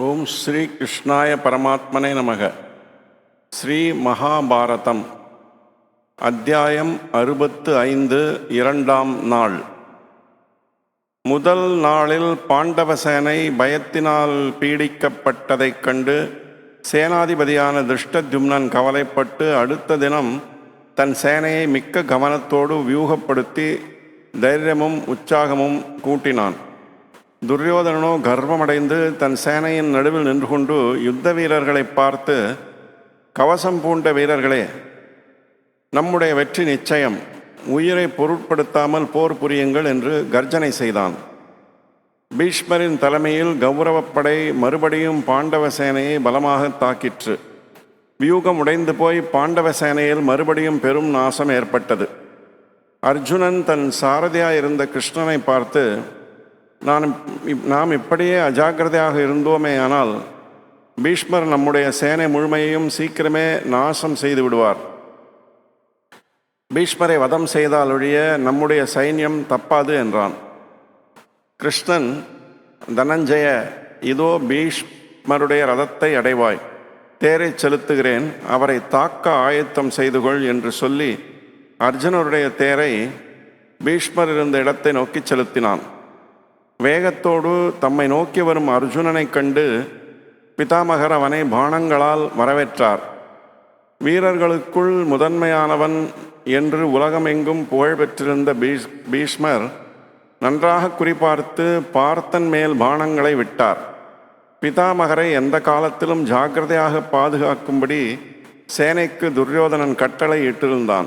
ஓம் ஸ்ரீ கிருஷ்ணாய பரமாத்மனே நமக. ஸ்ரீ மகாபாரதம். அத்தியாயம் அறுபத்து ஐந்து இரண்டாம் நாள். முதல் நாளில் பாண்டவ சேனை பயத்தினால் பீடிக்கப்பட்டதைக் கண்டு சேனாதிபதியான திருஷ்டத்யும்னன் கவலைப்பட்டு அடுத்த தினம் தன் சேனையை மிக்க கவனத்தோடு வியூகப்படுத்தி தைரியமும் உற்சாகமும் கூட்டினான். துரியோதனனோ கர்வமடைந்து தன் சேனையின் நடுவில் நின்று கொண்டு யுத்த வீரர்களை பார்த்து கவசம் பூண்ட வீரர்களே நம்முடைய வெற்றி நிச்சயம். உயிரை பொருட்படுத்தாமல் போர் புரியுங்கள் என்று கர்ஜனை செய்தான். பீஷ்மரின் தலைமையில் கௌரவப்படை மறுபடியும் பாண்டவ சேனையை பலமாக தாக்கிற்று. வியூகம் உடைந்து போய் பாண்டவ சேனையில் மறுபடியும் பெரும் நாசம் ஏற்பட்டது. அர்ஜுனன் தன் சாரதியாயிருந்த கிருஷ்ணனை பார்த்து நான் இப்- நாம் இப்படியே அஜாக்கிரதையாக இருந்தோமே ஆனால் பீஷ்மர் நம்முடைய சேனை முழுமையையும் சீக்கிரமே நாசம் செய்து விடுவார். பீஷ்மரை வதம் செய்தால் ஒழிய நம்முடைய சைன்யம் தப்பாது என்றான். கிருஷ்ணன் தனஞ்சய இதோ பீஷ்மருடைய ரதத்தை அடைவாய் தேரை செலுத்துகிறேன் அவரை தாக்க ஆயத்தம் செய்து கொள் என்று சொல்லி அர்ஜுனருடைய தேரை பீஷ்மர் இருந்த இடத்தை நோக்கிச் செலுத்தினான். வேகத்தோடு தம்மை நோக்கி வரும் அர்ஜுனனைக் கண்டு பிதாமகர் அவனை பாணங்களால் வரவேற்றார். வீரர்களுக்குள் முதன்மையானவன் என்று உலகமெங்கும் புகழ் பெற்றிருந்த பீஷ் பீஷ்மர் நன்றாக குறிபார்த்து பார்த்தன் மேல் பானங்களை விட்டார். பிதாமகரை எந்த காலத்திலும் ஜாக்கிரதையாக பாதுகாக்கும்படி சேனைக்கு துரியோதனன் கட்டளை இட்டிருந்தான்.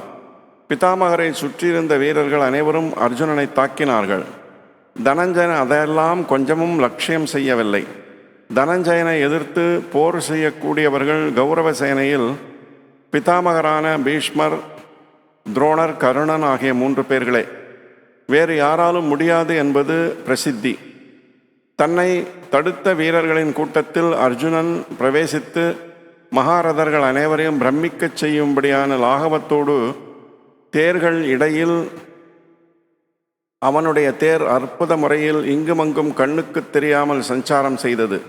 பிதாமகரை சுற்றியிருந்த வீரர்கள் அனைவரும் அர்ஜுனனை தாக்கினார்கள். தனஞ்சயன் அதையெல்லாம் கொஞ்சமும் லட்சியம் செய்யவில்லை. தனஞ்சயனை எதிர்த்து போர் செய்யக்கூடியவர்கள் கௌரவ சேனையில் பிதாமகரான பீஷ்மர் துரோணர் கருணன் ஆகிய மூன்று பேர்களே. வேறு யாராலும் முடியாது என்பது பிரசித்தி. தன்னை தடுத்த வீரர்களின் கூட்டத்தில் அர்ஜுனன் பிரவேசித்து மகாரதர்கள் அனைவரையும் பிரமிக்கச் செய்யும்படியான லாகவத்தோடு தேர்கள் இடையில் அவனுடைய தேர் அற்புத முறையில் இங்குமங்கும் கண்ணுக்குத் தெரியாமல் சஞ்சாரம் செய்தது.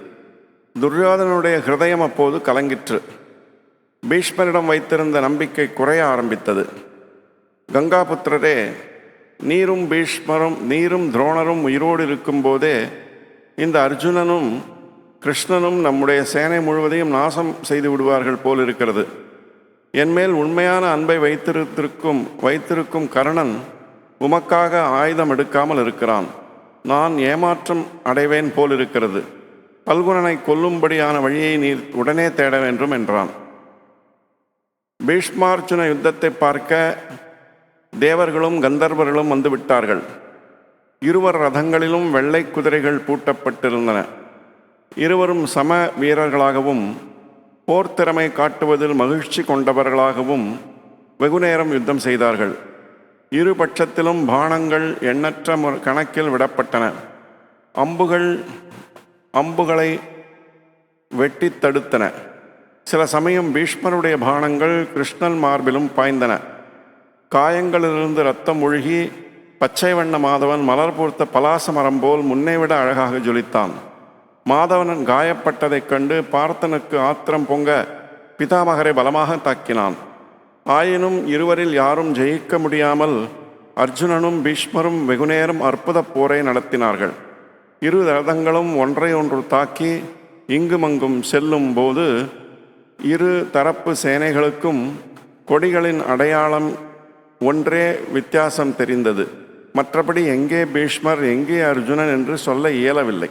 துரியோதனனுடைய ஹிருதயம் அப்போது கலங்கிற்று. பீஷ்மரிடம் வைத்திருந்த நம்பிக்கை குறைய ஆரம்பித்தது. கங்காபுத்திரரே நீரும் பீஷ்மரும் நீரும் துரோணரும் உயிரோடு இருக்கும்போதே இந்த அர்ஜுனனும் கிருஷ்ணனும் நம்முடைய சேனை முழுவதையும் நாசம் செய்து விடுவார்கள் போல் இருக்கிறது. என்மேல் உண்மையான அன்பை வைத்திருத்திருக்கும் வைத்திருக்கும் கர்ணன் உமக்காக ஆயுதம் எடுக்காமல் இருக்கிறான். நான் ஏமாற்றம் அடைவேன் போல் இருக்கிறது பல்குணனை கொல்லும்படியான வழியை நீர் உடனே தேட வேண்டும் என்றான். பீஷ்மார்ஜுன யுத்தத்தை பார்க்க தேவர்களும் கந்தர்வர்களும் வந்துவிட்டார்கள். இருவர் ரதங்களிலும் வெள்ளை குதிரைகள் பூட்டப்பட்டிருந்தன. இருவரும் சம வீரர்களாகவும் போர்த்திறமை காட்டுவதில் மகிழ்ச்சி கொண்டவர்களாகவும் வெகுநேரம் யுத்தம் செய்தார்கள். இருபட்சத்திலும் பானங்கள் எண்ணற்ற முற- கணக்கில் விடப்பட்டன. அம்புகள் அம்புகளை வெட்டித் தடுத்தன. சில சமயம் பீஷ்மருடைய பானங்கள் கிருஷ்ணன் மார்பிலும் பாய்ந்தன. காயங்களிலிருந்து ரத்தம் ஒழுகி பச்சை வண்ண மாதவன் மலர் பூர்த்த பலாச மரம் போல் முன்னை விட அழகாக ஜொலித்தான். மாதவன் காயப்பட்டதைக் கண்டு பார்த்தனுக்கு ஆத்திரம் பொங்க பிதாமகரை பலமாக தாக்கினான். ஆயினும் இருவரில் யாரும் ஜெயிக்க முடியாமல் அர்ஜுனனும் பீஷ்மரும் வெகுநேரம் அற்புத போரை நடத்தினார்கள். இரு ரதங்களும் ஒன்றை ஒன்று தாக்கி இங்குமங்கும் செல்லும் போது இரு தரப்பு சேனைகளுக்கும் கொடிகளின் அடையாளம் ஒன்றே வித்தியாசம் தெரிந்தது. மற்றபடி எங்கே பீஷ்மர் எங்கே அர்ஜுனன் என்று சொல்ல இயலவில்லை.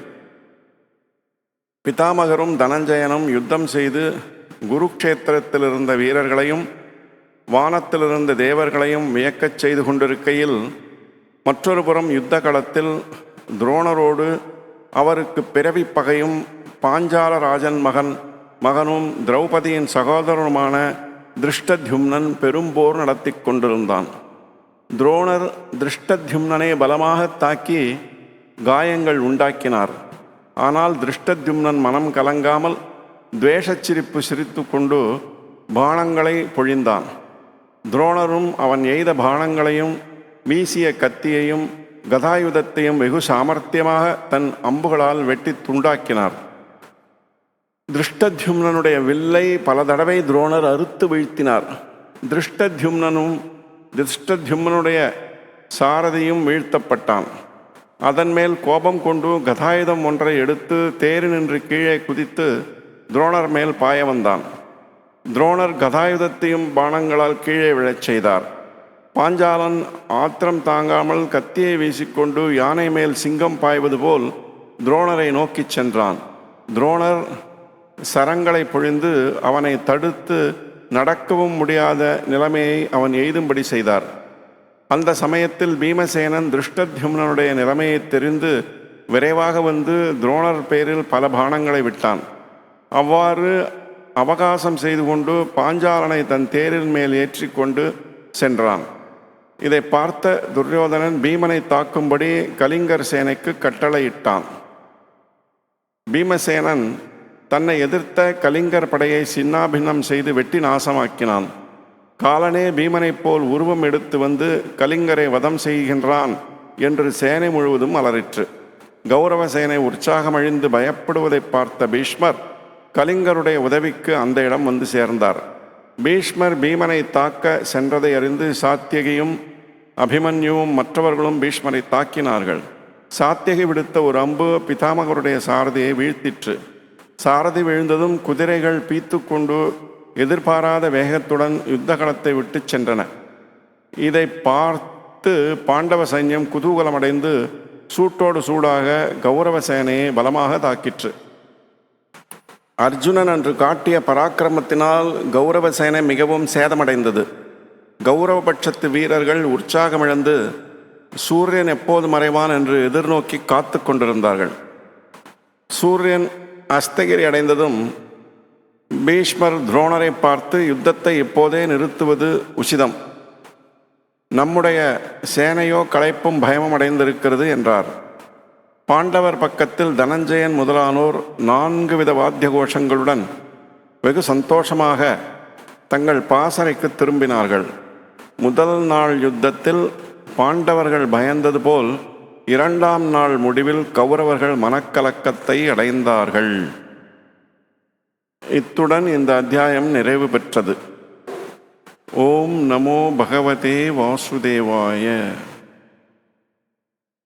பிதாமகரும் தனஞ்சயனும் யுத்தம் செய்து குருக்ஷேத்திரத்தில் இருந்த வீரர்களையும் வானத்திலிருந்த தேவர்களையும் வியக்கச் செய்து கொண்டிருக்கையில் மற்றொரு புறம் யுத்த களத்தில் துரோணரோடு அவருக்கு பிறவி பகையும் பாஞ்சால ராஜன் மகன் மகனும் திரௌபதியின் சகோதரனுமான திருஷ்டத்யும்னன் பெரும்போர் நடத்தி கொண்டிருந்தான். துரோணர் திருஷ்டத்யும்னனை பலமாக தாக்கி காயங்கள் உண்டாக்கினார். ஆனால் திருஷ்டத்யும்னன் மனம் கலங்காமல் துவேஷச்சிரிப்பு சிரித்து கொண்டு பாணங்களை பொழிந்தான். துரோணரும் அவன் எய்த பாணங்களையும் வீசிய கத்தியையும் கதாயுதத்தையும் வெகு சாமர்த்தியமாக தன் அம்புகளால் வெட்டி துண்டாக்கினார். திருஷ்டத்யும்னனுடைய வில்லை பல தடவை துரோணர் அறுத்து வீழ்த்தினார். திருஷ்டத்யும்னனும் திருஷ்டத்யும்னனுடைய சாரதியும் வீழ்த்தப்பட்டான். அதன் மேல் கோபம் கொண்டு கதாயுதம் ஒன்றை எடுத்து தேரினின்று கீழே குதித்து துரோணர் மேல் பாய வந்தான். துரோணர் கதாயுதத்தையும் பானங்களால் கீழே விழச் செய்தார். பாஞ்சாலன் ஆத்திரம் தாங்காமல் கத்தியை வீசிக்கொண்டு யானை மேல் சிங்கம் பாய்வது போல் துரோணரை நோக்கிச் சென்றான். துரோணர் சரங்களை பொழிந்து அவனை தடுத்து நடக்கவும் முடியாத நிலைமையை அவன் எய்தும்படி செய்தார். அந்த சமயத்தில் பீமசேனன் திருஷ்டத்யும்னனுடைய நிலைமையை தெரிந்து விரைவாக வந்து துரோணர் பேரில் பல பானங்களை விட்டான். அவ்வாறு அவகாசம் செய்து கொண்டு பாஞ்சாலனை தன் தேரின் மேல் ஏற்றிக்கொண்டு சென்றான். இதை பார்த்த துரியோதனன் பீமனை தாக்கும்படி கலிங்கர் சேனைக்கு கட்டளையிட்டான். பீமசேனன் தன்னை எதிர்த்த கலிங்கர் படையை சின்னாபின்னம் செய்து வெட்டி நாசமாக்கினான். காலனே பீமனைப் போல் உருவம் எடுத்து வந்து கலிங்கரை வதம் செய்கின்றான் என்று சேனை முழுவதும் அலறிற்று. கௌரவ சேனை உற்சாகமழிந்து பயப்படுவதை பார்த்த பீஷ்மர் கலிங்கருடைய உதவிக்கு அந்த இடம் வந்து சேர்ந்தார். பீஷ்மர் பீமனை தாக்க சென்றதை அறிந்து சாத்தியகியும் அபிமன்யுவும் மற்றவர்களும் பீஷ்மரை தாக்கினார்கள். சாத்தியகி விடுத்த ஒரு அம்பு பிதாமகருடைய சாரதியை வீழ்த்திற்று. சாரதி விழுந்ததும் குதிரைகள் பீத்துக்கொண்டு எதிர்பாராத வேகத்துடன் யுத்தகலத்தை விட்டுச் சென்றன. இதை பார்த்து பாண்டவ சைன்யம் குதூகலமடைந்து சூட்டோடு சூடாக கௌரவ சேனையை பலமாக தாக்கிற்று. அர்ஜுனன் அன்று காட்டிய பராக்கிரமத்தினால் கௌரவ சேனை மிகவும் சேதமடைந்தது. கௌரவபட்சத்து வீரர்கள் உற்சாகமிழந்து சூரியன் எப்போது மறைவான் என்று எதிர்நோக்கி காத்து கொண்டிருந்தார்கள். சூரியன் அஸ்தகிரி அடைந்ததும் பீஷ்மர் துரோணரை பார்த்து யுத்தத்தை இப்போதே நிறுத்துவது உசிதம். நம்முடைய சேனையோ களைப்பும் பயமும் அடைந்திருக்கிறது என்றார். பாண்டவர் பக்கத்தில் தனஞ்சயன் முதலானோர் நான்கு வித வாத்திய கோஷங்களுடன் வெகு சந்தோஷமாக தங்கள் பாசறைக்கு திரும்பினார்கள். முதல் நாள் யுத்தத்தில் பாண்டவர்கள் பயந்தது போல் இரண்டாம் நாள் முடிவில் கௌரவர்கள் மனக்கலக்கத்தை அடைந்தார்கள். இத்துடன் இந்த அத்தியாயம் நிறைவு பெற்றது. ஓம் நமோ பகவதே வாசுதேவாய.